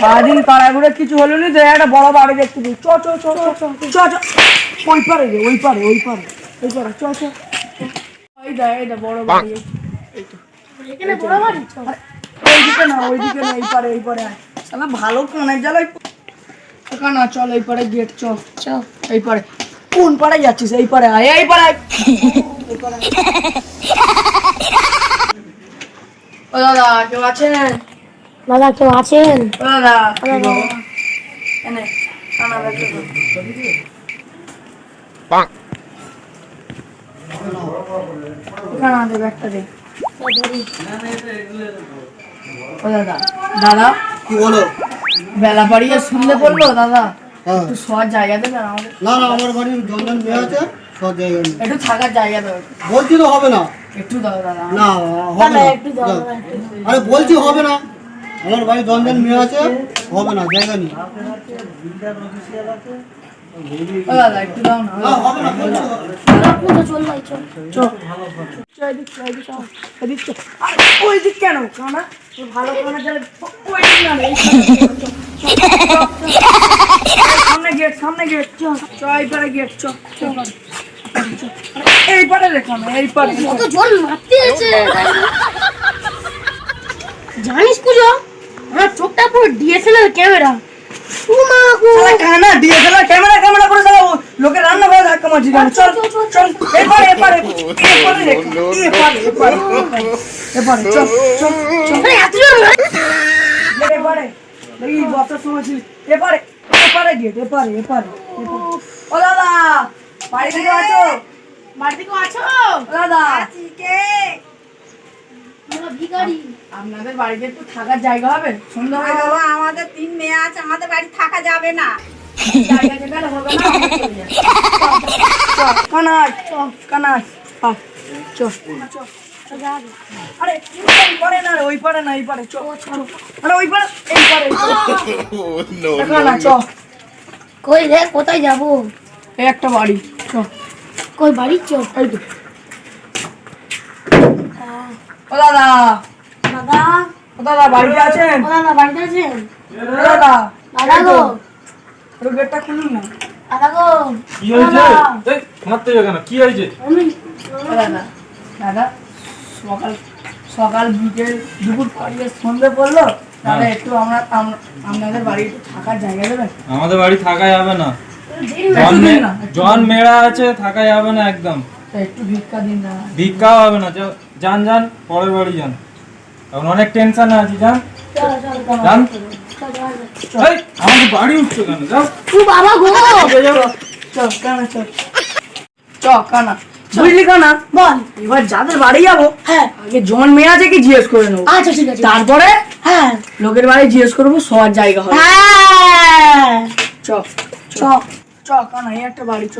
সারাদিন কিছু হলো নি তো একটা বড় বাড়ি দেখতে দিই চ চ চ চ চ চ ওই পারে রে ওই পারে ওই পারে ওই পারে। চ চ। এই দা এই দা বড় বাড়ি। এখানে বড় বাড়ি? ওইদিকে না ওইদিকে না এই পারে এই পারে শালা ভালো কানের জ্বালা এখানা চল এই পারে গেট চ। চল এই পারে। কোন পারে যাচ্ছিস? এই পারে আয় এই পারে। এই পারে ও দাদা কেউ আছেন? দাদা কেউ আছেন? দাদা কি বলো? বেলা শুনলে বলল দাদা হ্যাঁ। একটু শোয়ার জায়গা আমাদের? না না আমার বাড়ির জঞ্জাল মেয়ে আছে জায়গা একটু থাকার জায়গা দেবে। বলছি তো হবে না। একটু দাও দাদা। না হবে না। একটু দাও যাও। আরে বলছি হবে না। আমার বাড়ির জঞ্জাল মেয়ে আছে হবে না জায়গা নেই। ভাই কেন? কানা ভালো কানা সামনে গেট সামনে গেট চো চো এই পারে গেট চো। এই পারে এই পারে জল মারতে আছে। ডিএসএলআর ক্যামেরা শালা কানা ডিএসএলআর ক্যামেরা ক্যামেরা করে চালাবো লোকে রান্না করে ধাক্কা মারছি কেন চল চল এপারে এপারে এপারে এপারে এপারে এপারে চল চল চল এত জল এপারে এই বসার সময় ছিল এপারে এপারে গেট এপারে এপারে এপারে। ও দাদা বাড়ি থেকে আছো বাড়ি থেকে আছো ও দাদা আমরা ভিখারি আপনাদের বাড়িতে একটু থাকার জায়গা হবে? সুন্দর হয়ে গেল আমাদের তিন মেয়ে আছে আমাদের বাড়ি থাকা যাবে না। জায়গা যেখানে হবে না আমরা চলে যাব। চল, চল, কানাই চল, কানাই আয়, চল, চল। আরে এই পারে না ওই পারে না এই পারে চল চল। আরে ওই পারে এই পারে কানা চ কই রে কোথায় যাব? এই একটা বাড়ি চ কই বাড়ি চল। এই তো। ও দাদা দাদা? ও দাদা বাড়িতে আছেন? ও দাদা বাড়িতে আছেন? দাদা দাদা গো। একটু গেটটা খুলুন না। দাদা গো। কি হয়েছে? এই, মারতে যাবে কেন? কি হয়েছে? দাদা দাদা সকাল সকাল বিকেল দুপুর পাড়িয়ে সন্ধে পড়ল। দাদা একটু আমরা আপনাদের বাড়ি থাকার জায়গা দেবেন আমাদের বাড়ি থাকা যাবে না। জন দিন মে- না, জন মেয়েরা আছে থাকা যাবে না একদম। একটু ভিক্ষা দিন না। ভিক্ষাও হবে না। যান যান পরের বাড়ি যান। এখন অনেক টেনশন আছে যান যান বাড়ি উঠছো কেন যাও ও বাবা গো! চ কানা চ চ কানা। বুঝলি কানা? বল। এবার যাদের বাড়ি যাব হ্যাঁ। আগে জন মেয়ে আছে কি জিজ্ঞেস করে নেব? আচ্ছা ঠিক আছে। তারপরে হ্যাঁ। লোকের বাড়ি জিজ্ঞেস করব শোয়ার জায়গা হবে হ্যাঁ। চ চ। চ। কানা এই একটা বাড়ি চ।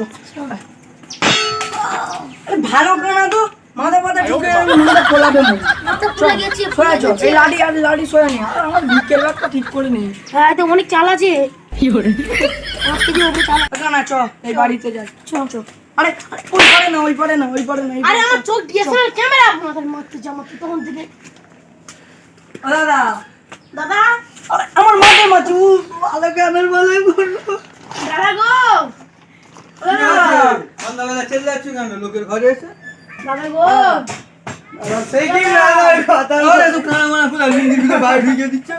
ভালো কানা তো। মাথা মাথা ঢুকে খোলাবে মাথা পুরো গেছে সোয়া চ এই লাঠি আর লাঠি সোয়া নি। আর আমার বিকেল ব্যাগটা ঠিক করে নি। হ্যাঁ তো অনেক চাল আছে। ওপরে চাল। আছে। কানা চ এই বাড়িতে যাই। চ চ আরে আরে, ওই পারে না ওই পারে না ওই পারে না আরে আমার না। চোখ ডিএসএলআর ক্যামেরা মাথার মারতে জামাতে তখন থেকে। দাদা। দাদা? আরে আমার মাথায় মাছি উ ভালো কানের ভালোই বলল দাদা গো। সন্ধ্যাবেলা চলে যাচ্ছ কেন? লোকের ঘরে এসে? দাদা কি কথা? তো কানা মানা পুরো লিঙ্গি দিকে বাইরে ঢুকে দিচ্ছ।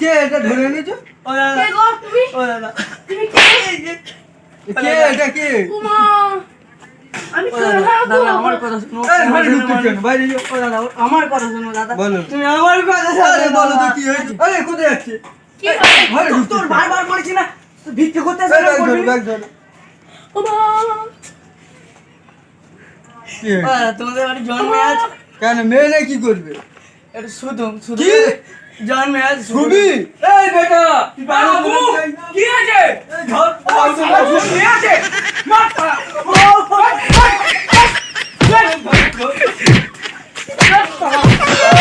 কে এটা ধরে এনেছো? ও দাদা। ও দাদা। কে? কে এটা কে? উমা। আমি ও তো দাদা, দাদা দাদা গো আমার কথা শুনো? বাইরে ও দাদা আমার কথা শুনো দাদা। বলো। তুমি আমার কথা শোনো বলো তো কি হয়েছে? আরে কোথায় যাচ্ছে? কি তোর- বারবার বলেছি না? তুই ভিক্ষে করতে কি ও হয়েছে? তোমাদের বাড়ি জন্মে আছে কেন মেয়ে নাই কি করবে? এটা শুধু শুধু জন্মে আজ সুবি এই বেটা কি আছে